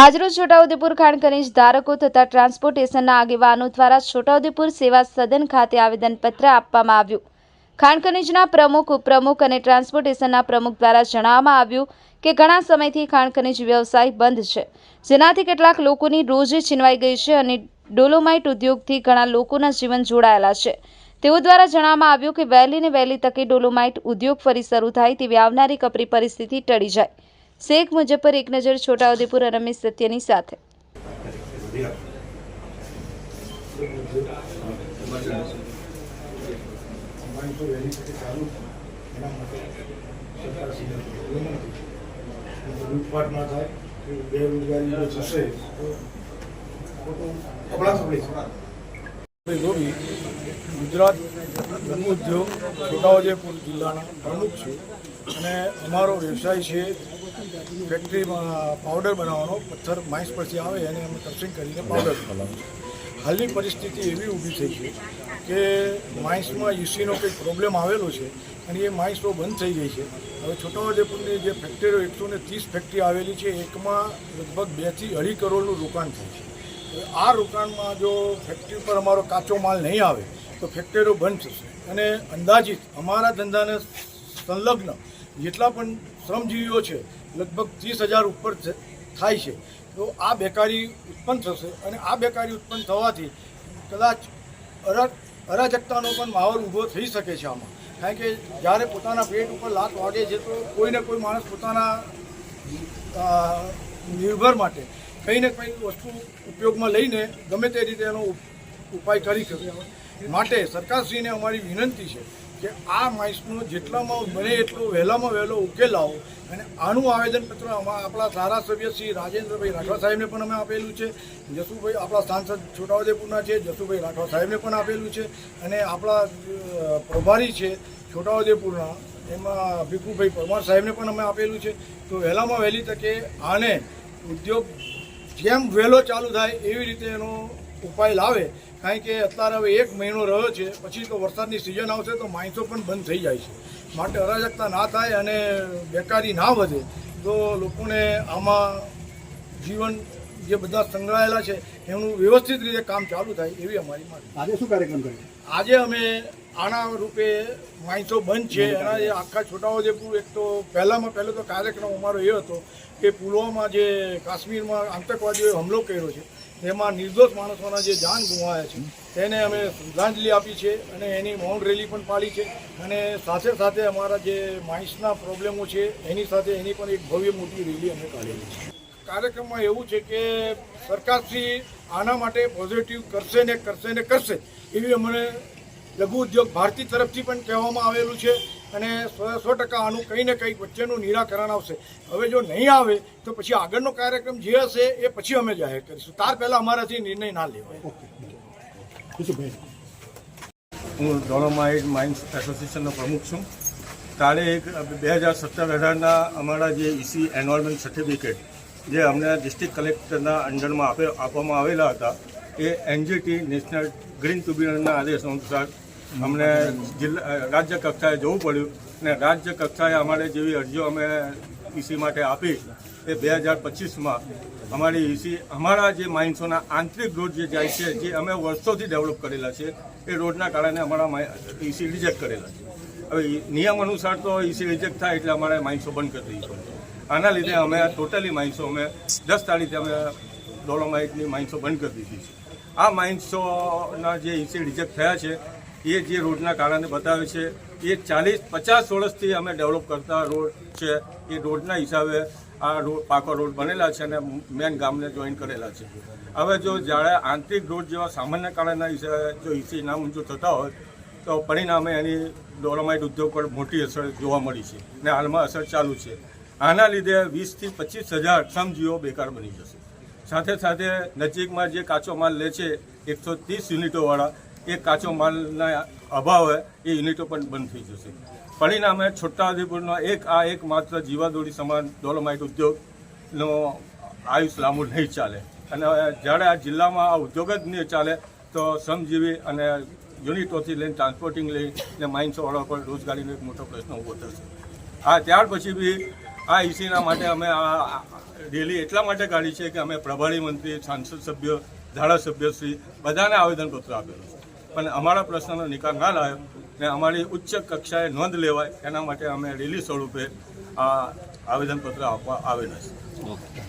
આજરોજ છોટાઉદેપુર ખાણ ખનીજ ધારકો તથા ટ્રાન્સપોર્ટેશનના આગેવાનો દ્વારા છોટાઉદેપુર સેવા સદન ખાતે આવેદનપત્ર આપવામાં આવ્યું. ખાણ ખનીજના પ્રમુખ, ઉપપ્રમુખ અને ટ્રાન્સપોર્ટેશનના પ્રમુખ દ્વારા જણાવવામાં આવ્યું કે ઘણા સમયથી ખાણ ખનીજ વ્યવસાય બંધ છે. જેનાથી કેટલાક લોકોની રોજી છીનવાઈ ગઈ છે અને ડોલોમાઇટ ઉદ્યોગથી ઘણા લોકોના જીવન જોડાયેલા છે. તેઓ દ્વારા જણાવવામાં આવ્યું કે વહેલી ને વહેલી તકે ડોલોમાઇટ ઉદ્યોગ ફરી શરૂ થાય તેવી આવનારી કપરી પરિસ્થિતિ ટળી જાય. શેખ મુજફ્ફર એક નજર છોટાઉદેપુર રમેશ સત્યની સાથે. લૂંટફાટ ના થાય ગુજરાત ગંગ ઉદ્યોગ છોટાઉદેપુર જિલ્લાના પ્રમુખ છું અને અમારો વ્યવસાય છે ફેક્ટરીમાં પાવડર બનાવવાનો, પથ્થર માઇન્સ પરથી આવે એને અમે ક્રશિંગ કરીને પાવડર બનાવવાનું હાલની પરિસ્થિતિ એવી ઊભી થઈ છે કે માઇન્સમાં યુસીનો કંઈક પ્રોબ્લેમ આવેલો છે અને એ માઇન્સ તો બંધ થઈ ગઈ છે. હવે છોટાઉદેપુરની જે ફેક્ટરીઓ એકસો ને ત્રીસ ફેક્ટરી આવેલી છે, એકમાં લગભગ બેથી અઢી કરોડનું રોકાણ થાય છે. આ રોકાણમાં જો ફેક્ટરી પર અમારો કાચો માલ નહીં આવે, તો ફેક્ટરીઓ બંધ થશે. અને અંદાજિત અમારા ધંધાને સંલગ્ન જેટલા પણ શ્રમજીવીઓ છે લગભગ ત્રીસ હજાર ઉપર થાય છે. તો આ બેકારી ઉત્પન્ન થશે અને આ બેકારી ઉત્પન્ન થવાથી કદાચ અરા, અરાજકતાનો પણ માહોલ ઊભો થઈ શકે છે આમાં. કારણ કે જ્યારે પોતાના પેટ ઉપર લાત વાગે છે તો કોઈને કોઈ માણસ પોતાના નિર્ભર માટે કંઈ ને કંઈ વસ્તુ ઉપયોગમાં લઈને ગમે તે રીતે એનો ઉપ- ઉપાય કરી શકે. માટે સરકારશ્રીને અમારી વિનંતી છે કે આ માઇસનો જેટલામાં બને એટલો વહેલામાં વહેલો ઉકેલ લાવો. અને આનું આવેદનપત્ર આપણા ધારાસભ્ય શ્રી રાજેન્દ્રભાઈ રાઠવા સાહેબને પણ અમે આપેલું છે. જસુભાઈ આપણા સાંસદ છોટાઉદેપુરના છે, જસુભાઈ રાઠવા સાહેબને પણ આપેલું છે. અને આપણા પ્રભારી છે છોટાઉદેપુરના, એમાં ભીખુભાઈ પરમાર સાહેબને પણ અમે આપેલું છે. તો વહેલામાં વહેલી તકે આને ઉદ્યોગ જેમ વહેલો ચાલુ થાય એવી રીતે એનો ઉપાય લાવે કારણ કે અત્યારે હવે એક મહિનો રહ્યો છે પછી તો વરસાદની સિઝન આવશે તો માણસો પણ બંધ થઈ જાય છે. માટે અરાજકતા ના થાય અને બેકારી ના વધે. તો લોકોને આમાં જીવન જે બધા સંકળાયેલા છે એનું વ્યવસ્થિત રીતે કામ ચાલુ થાય એવી અમારી માંગ આજે શું કાર્યક્રમ કર્યો? આજે અમે આના રૂપે માણસો બંધ છે. એના જે આખા છોટાઉદેપુર એક તો પહેલામાં પહેલો તો કાર્યક્રમ અમારો એ હતો કે પુલવામા જે કાશ્મીરમાં આતંકવાદીઓએ હુમલો કર્યો છે. તેમાં નિર્દોષ માણસોના જે જાન ગુમાયા છે, તેને અમે શ્રદ્ધાંજલિ આપી છે અને એની મૌન રેલી પણ પાડી છે. અને સાથે સાથે અમારા જે માઇન્સના પ્રોબ્લેમો છે, એની સાથે એની પણ એક ભવ્ય મોટી રેલી અમે કાઢેલી છે. કાર્યક્રમમાં એવું છે કે સરકારશ્રી આના માટે પોઝિટિવ કરશે ને કરશે ને કરશે, એવી અમને લઘુ ઉદ્યોગ ભારતી તરફથી પણ કહેવામાં આવેલું છે. અને સો ટકા આનું કંઈ ને કંઈક વચ્ચેનું નિરાકરણ આવશે. હવે જો નહીં આવે, તો પછી આગળનો કાર્યક્રમ જે હશે એ પછી અમે જાહેર કરીશું. તાર પહેલાં અમારાથી નિર્ણય ના લેવાય. હું ડોલોમાઇટ માઇન્સ એસોસિએશનનો પ્રમુખ છું. કાલે એક બે હજાર સત્તર અઢારના અમારા જે ઇસી એન્વાયરમેન્ટ સર્ટિફિકેટ જે અમને ડિસ્ટ્રિક્ટ કલેક્ટરના અંડરમાં આપે, આપવામાં આવેલા હતા, એ એનજીટી નેશનલ ગ્રીન ટ્રિબ્યુનલના આદેશ અનુસાર અમને જિલ્લા રાજ્ય કક્ષાએ જવું પડ્યું અને રાજ્ય કક્ષાએ અમારે જેવી અરજીઓ અમે ઈસી માટે આપી એ બે હજાર પચીસમાં અમારી ઇસી અમારા જે માઇન્સોના આંતરિક રોડ જે જાય છે, જે અમે વર્ષોથી ડેવલપ કરેલા છે, એ રોડના કારણે અમારા ઈસી રિજેક્ટ કરેલા છે. હવે નિયમ અનુસાર તો ઈસી રિજેક્ટ થાય એટલે અમારે માઇન્સો બંધ કરી પડે. આના લીધે અમે ટોટલી માઇન્સો અમે દસ તારીખે અમે ડોલોમાઇટની માઇન્સો બંધ કરી દીધી છે. આ માઇન્સોના જે ઈસી રિજેક્ટ થયા છે એ જે રોડના કારણે બતાવે છે, એ ચાલીસ, પચાસ વર્ષથી અમે ડેવલપ કરતા રોડ છે. એ રોડના હિસાબે આ રોડ, પાકો રોડ બનેલા છે અને મેન ગામને જોઈન કરેલા છે. હવે જો જ્યારે આંતરિક રોડ જેવા સામાન્ય કારણના હિસાબે જો ઇસી ના મંજૂર થતા હોય, તો પરિણામે એની ડોલોમાઇટ ઉદ્યોગ પર મોટી અસર જોવા મળી છે ને હાલમાં અસર ચાલુ છે. આના લીધે વીસથી પચીસ હજાર શ્રમજીવો બેકાર બની જશે. સાથે સાથે નજીકમાં જે કાચો માલ લે છે, એકસો ત્રીસ યુનિટોવાળા એ કાચો માલના અભાવે એ યુનિટો પણ બંધ થઈ જશે. પરિણામે છોટાઉદેપુરનો એક, આ એક માત્ર જીવાદોરી સમાન ડોલોમાઇટ ઉદ્યોગનો આયુષ લાંબુ નહીં ચાલે. અને જ્યારે આ જિલ્લામાં આ ઉદ્યોગ જ નહીં ચાલે, તો શ્રમજીવી અને યુનિટોથી લઈને ટ્રાન્સપોર્ટિંગ લઈને માઇન્સવાળા પર રોજગારીનો એક મોટો પ્રશ્ન ઊભો થશે. આ ત્યાર પછી બી આ ઇસીના માટે અમે આ રેલી એટલા માટે કાઢી છે કે અમે પ્રભારી મંત્રી, સાંસદ સભ્ય ધારાસભ્યશ્રી બધાને આવેદનપત્ર આપેલું છે. પણ અમારા પ્રશ્નનો નિકાલ ના લાવ્યો ને અમારી ઉચ્ચ કક્ષાએ નોંધ લેવાય એના માટે અમે રેલી સ્વરૂપે આ આવેદનપત્ર આપવા આવેલા છે ઓકે